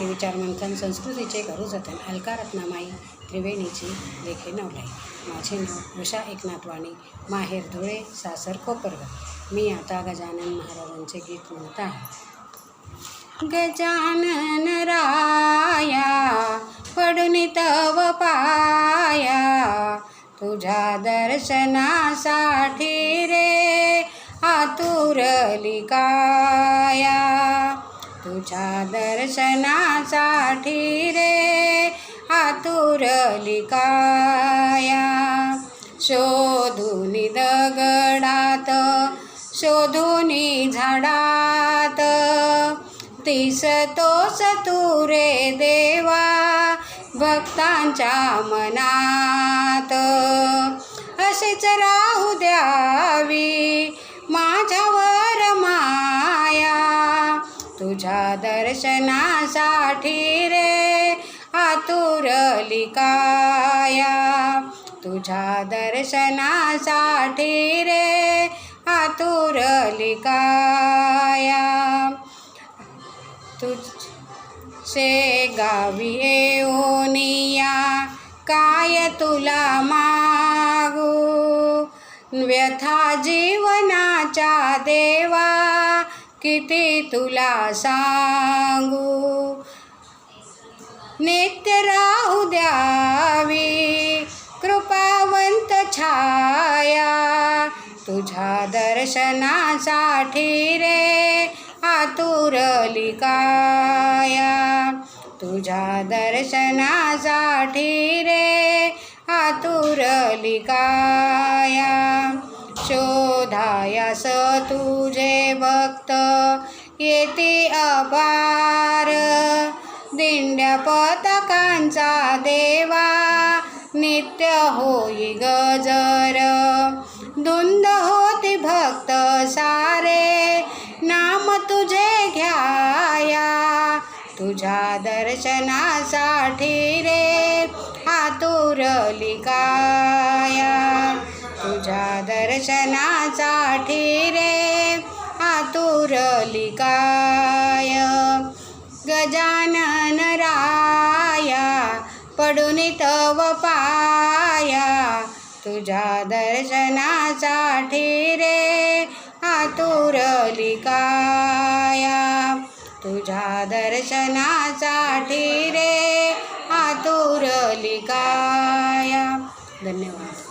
मांडी विचार मंथन संस्कृतीचे करू जतन अलका रत्नामाई त्रिवेणीची लेखे नवलाई. माझे नाव उषा एकनाथ वाणी माहेर धुळे सासर कोपरगाव. मी आता गजानन महाराजांचे गीत म्हणत आहे. गजानन राया पडून तव पाया तुझ्या दर्शनासाठी रे आतुरली काया. तुझ्या दर्शनासाठी रे आतुरली काया शोधून दगडात शोधून झाडात दिसतोस तू रे देवा भक्तांच्या मनात. असेच राहू द्यावी दर्शनासाठी रे आतुरली काया तुझ्या दर्शनासाठी रे आतुरली काया तुझे गावी येऊनिया काय तुला मागू? व्यथा जीवनाच्या देवा किती तुला सांगू? नित्य राहू द्यावी कृपावंत छाया. तुझ्या दर्शनासाठी रे आतुरली काया तुझ्या दर्शनासाठी रे आतुरली काया शोधायास तुझे भक्त. येते अपार दिंड्या पथकांचा देवा. नित्य होई गजर. धुंद होती भक्त सारे. नाम तुझे घ्याया. तुझ्या दर्शनासाठी रे. आतुरली काया दर्शनासाठी रे आतुरली काय गजानन राया पडून तव पाया. तुझ्या दर्शनासाठी रे आतुरली काया तुझ्या दर्शनासाठी रे आतुरली काया धन्यवाद.